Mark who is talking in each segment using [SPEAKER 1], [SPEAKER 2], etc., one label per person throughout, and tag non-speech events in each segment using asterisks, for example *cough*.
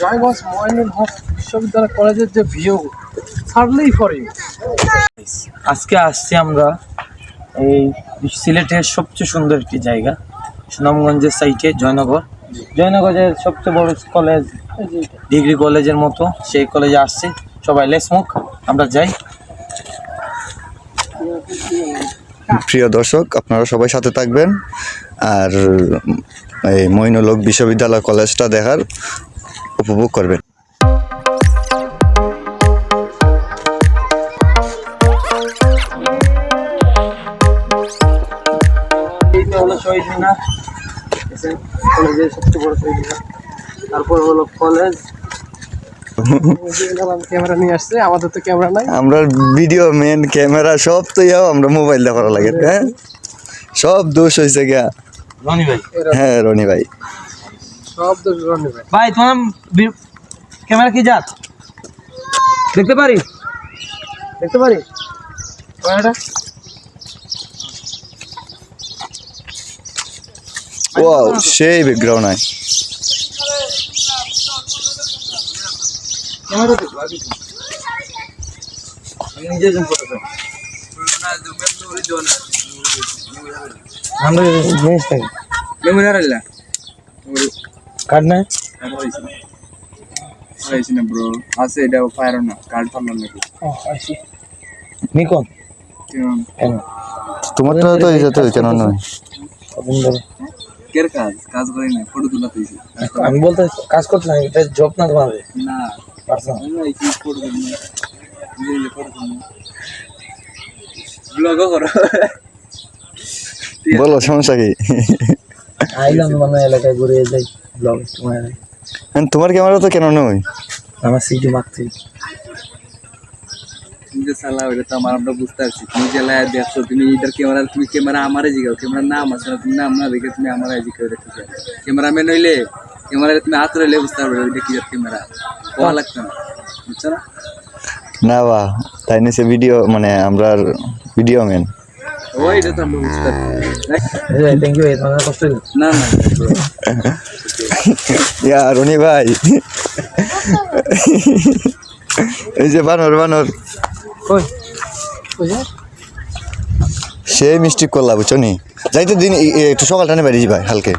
[SPEAKER 1] জয়গঞ্জ ময়নুল হক বিশ্ববিদ্যালয় কলেজের যে ভিউ ছাড়লেই পরে।
[SPEAKER 2] আজকে আসছি আমরা এই সিলেটের সবচেয়ে সুন্দর একটি জায়গা সুনামগঞ্জের সাইটে জয়নগর। জয়নগরের সবচেয়ে বড় কলেজ ডিগ্রি কলেজের মতো সেই কলেজে আসছি। সবাই লেসমুখ আমরা যাই।
[SPEAKER 3] প্রিয় দর্শক আপনারা সবাই সাথে থাকবেন। আর এই মইনুলক বিশ্ববিদ্যালয় কলেজটা দেখার উপভোগ করবেন।
[SPEAKER 2] শহীদ মিনার কলেজের সবচেয়ে বড় শহীদ মিনার তারপর হলো কলেজ
[SPEAKER 1] ক্যামেরা *laughs* নিয়ে আসছে আমাদের তো ক্যামেরা নাই।
[SPEAKER 3] আমরা ভিডিও মেন ক্যামেরা সব তো ইয়াও আমরা মোবাইল দিয়ে করা লাগে হ্যাঁ? সব দোষ হয়েছে গিয়া।
[SPEAKER 2] রনি ভাই।
[SPEAKER 3] হ্যাঁ রনি ভাই।
[SPEAKER 1] সব তো রনি ভাই।
[SPEAKER 2] ভাই তোমার ক্যামেরা কি যাক দেখতে পারি? দেখতে পারি? ক্যামেরাটা?
[SPEAKER 3] ওয়াও সেই ব্যাকগ্রাউন্ড হয়
[SPEAKER 2] ক্যামেরা দেখো আগে নিজে জুম করতে চাই। আমরা জিনিস থাকি
[SPEAKER 4] ক্যামেরা রাখলা
[SPEAKER 2] কাট না
[SPEAKER 4] হয়েছে না ব্রো। আছে এটা ফায়ার না কার্ড ফারলাম নাকি
[SPEAKER 2] ও আইসি নিকন?
[SPEAKER 4] কেমন?
[SPEAKER 2] কেন?
[SPEAKER 3] তোমার তো তো এই তো কেন নয়
[SPEAKER 2] কদিন ধরে
[SPEAKER 4] কের কাজ? কাজ করি না ফটো তোলা তুইছি
[SPEAKER 2] আমি বলতে কাজ করতে না এটা জব না তোমাদের?
[SPEAKER 4] না।
[SPEAKER 2] পার্সোনাল
[SPEAKER 4] এই কি ফটো ফটো করো।
[SPEAKER 3] বলো সমস্যা কি?
[SPEAKER 2] আইলাম মানে এলাকায় ঘুরে যাই। ব্লগ তোমার।
[SPEAKER 3] তোমার ক্যামেরা তো কেন নয়?
[SPEAKER 2] আমার সিটি মারছি
[SPEAKER 4] তুমি যে সালা ওইটা তো আমার আমরা বুঝতে পারছি। তুমি যে লাইভ দেখছ তুমি এটার ক্যামেরা তুমি ক্যামেরা আমারে জিগাও। ক্যামেরার নাম আছে না তুমি নাম না দেখে তুমি আমার জিগাও দেখতে চাও ক্যামেরাম্যান হইলে ক্যামেরা তুমি হাত হইলে বুঝতে পারবে ওইটা কি ক্যামেরা কোয়া লাগতো না। বুঝছ না?
[SPEAKER 3] না বা তাই নিচে ভিডিও মানে আমরা ভিডিও মেন
[SPEAKER 4] তো আমরা বুঝতে পারছি।
[SPEAKER 2] থ্যাংক ইউ তোমার কষ্ট
[SPEAKER 4] না। *laughs*
[SPEAKER 3] ইয়া রনি ভাই। এই যে বানর বানর।
[SPEAKER 2] কই?
[SPEAKER 3] সে মিষ্টি করলা বুঝছ নি? যাইতে দিন একটু সকাল টানে ভাই হালকে।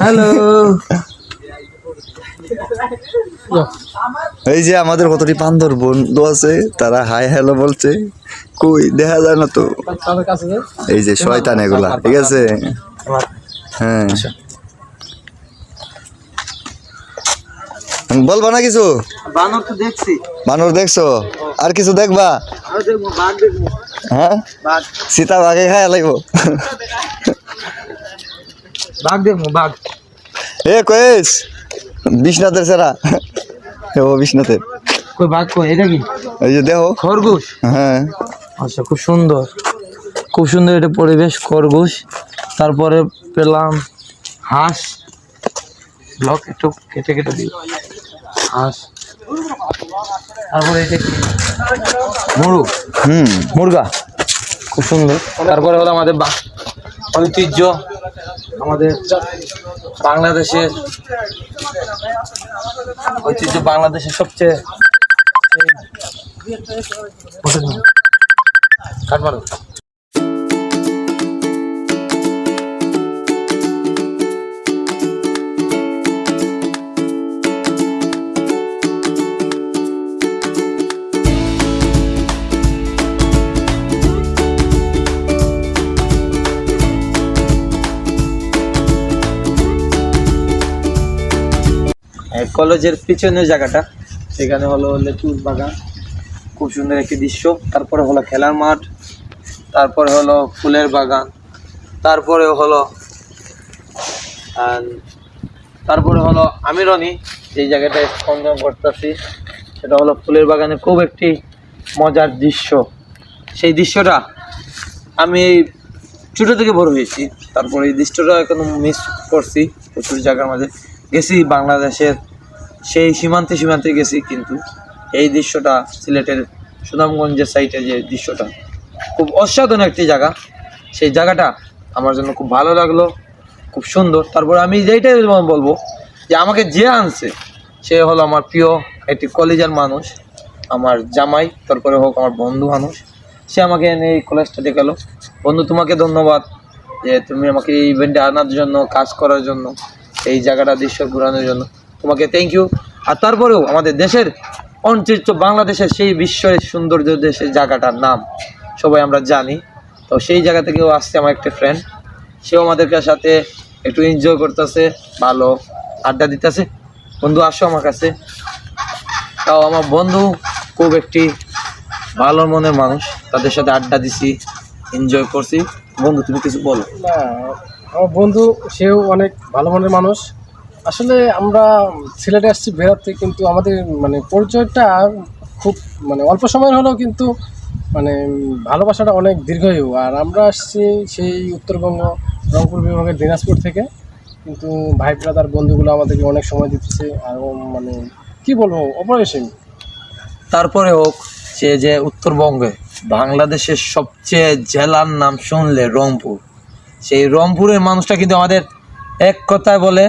[SPEAKER 2] হ্যালো।
[SPEAKER 3] এই যে আমাদের কতটি বান্দর বন্ধু আছে তারা হাই হ্যালো বলছে কই দেখা যায় না তো। এই যে শয়তান এগুলা ঠিক আছে? হ্যাঁ। বলবা না কিছু?
[SPEAKER 2] বানর তো দেখছি।
[SPEAKER 3] বানর দেখছ? আর কিছু দেখবা? হ্যাঁ? সীতা বাঘে খায় লাগবো।
[SPEAKER 2] বাঘ দেখব বাঘ।
[SPEAKER 3] এ কয়েস! বিশ্বনাথের সেরা। ও বিশ্বনাথের
[SPEAKER 2] কই বাঘ কই? এটা কি
[SPEAKER 3] এই যে দেখো।
[SPEAKER 2] খরগোশ?
[SPEAKER 3] হ্যাঁ।
[SPEAKER 2] আচ্ছা খুব সুন্দর। খুব সুন্দর এটা পরিবেশ খরগোশ। তারপরে পেলাম হাঁস। ব্লক একটু কেটে কেটে দিই হাঁস। তারপরে এটা কি মুরগ।
[SPEAKER 3] হুম
[SPEAKER 2] মুরগা। খুব সুন্দর। তারপরে হলো আমাদের বা- ঐতিহ্য। আমাদের বাংলাদেশের ঐতিহ্য বাংলাদেশের সবচেয়ে কাঠমান্ডু। কলেজের পিছনের জায়গাটা। সেখানে হলো লেচুর বাগান। খুব সুন্দর একটি দৃশ্য। তারপরে হলো খেলার মাঠ। তারপরে হলো ফুলের বাগান। তারপরে হলো তারপরে হলো আমি রনি যেই জায়গাটায় সন্ধান করতেছি, সেটা হলো ফুলের বাগানে খুব একটি মজার দৃশ্য। সেই দৃশ্যটা আমি ছোটো থেকে বড় হয়েছি। তারপরে এই দৃশ্যটা এখন মিস করছি। প্রচুর জায়গার মাঝে। গেছি বাংলাদেশের সেই সীমান্তে সীমান্তে গেছি, কিন্তু এই দৃশ্যটা সিলেটের সুনামগঞ্জের সাইটে যে দৃশ্যটা খুব অসাধারণ একটি জায়গা। সেই জায়গাটা আমার জন্য খুব ভালো লাগল, খুব সুন্দর। তারপরে আমি যেইটাই বলব যে আমাকে যে আনছে, সে হলো আমার প্রিয় একটি কলেজের মানুষ, আমার জামাই, তারপরে হোক আমার বন্ধু মানুষ। সে আমাকে এনে এই কলেজটা দেখাল। বন্ধু, তোমাকে ধন্যবাদ যে তুমি আমাকে এই ইভেন্টে আনার জন্য, কাজ করার জন্য, এই জায়গাটা দৃশ্য ঘোরানোর জন্য। তোমাকে থ্যাংক ইউ আর তারপরেও আমাদের দেশের অন্তরিষ্ট বাংলাদেশের সেই বিশ্বের সৌন্দর্য দেশের জায়গাটার নাম সবাই আমরা জানি। তো সেই জায়গা থেকেও আসছে আমার একটা ফ্রেন্ড সেও আমাদেরকে সাথে একটু এনজয় করতেছে, ভালো আড্ডা দিতেছে। বন্ধু, আসো আমার কাছে। তাও আমার বন্ধু খুব একটি ভালো মনের মানুষ। তাদের সাথে আড্ডা দিছি এনজয় করছি। বন্ধু, তুমি কিছু বলো।
[SPEAKER 1] আমার বন্ধু, সেও অনেক ভালো মনের মানুষ। আসলে আমরা সিলেটে আসছি বেড়াতে কিন্তু আমাদের মানে পরিচয়টা খুব মানে অল্প সময়ের হলেও কিন্তু মানে ভালোবাসাটা অনেক দীর্ঘায়ু। আর আমরা আসছি সেই উত্তরবঙ্গ, রংপুর বিভাগের দিনাজপুর থেকে। কিন্তু ভাই ব্রাদার বন্ধুগুলো আমাদেরকে অনেক সময় দিতেছে। আর মানে কি বলব অপরিসীম
[SPEAKER 2] তারপরে হোক, সে যে উত্তরবঙ্গে বাংলাদেশের সবচেয়ে জেলার নাম শুনলে রংপুর। সেই রংপুরের মানুষটা কিন্তু আমাদের এক কথায় বলে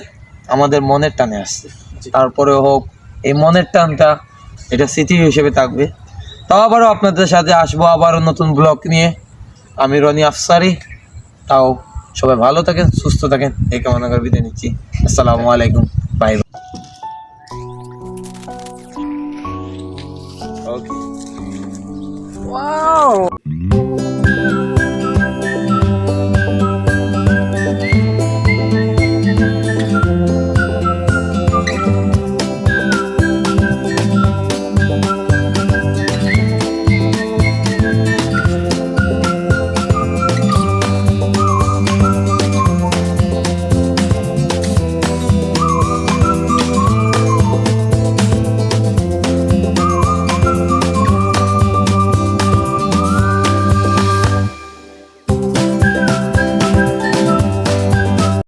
[SPEAKER 2] আমাদের মনের টানে আসছে। তারপরে হোক এই মনের টানটা এটা স্মৃতি হিসেবে থাকবে। তাও আবারও আপনাদের সাথে আসব আবারও নতুন ব্লগ নিয়ে। আমি রনি আফসারি। তাও সবাই ভালো থাকেন সুস্থ থাকেন। এই কামনা করে বিদায় নিচ্ছি। আসসালামু আলাইকুম। Bye okay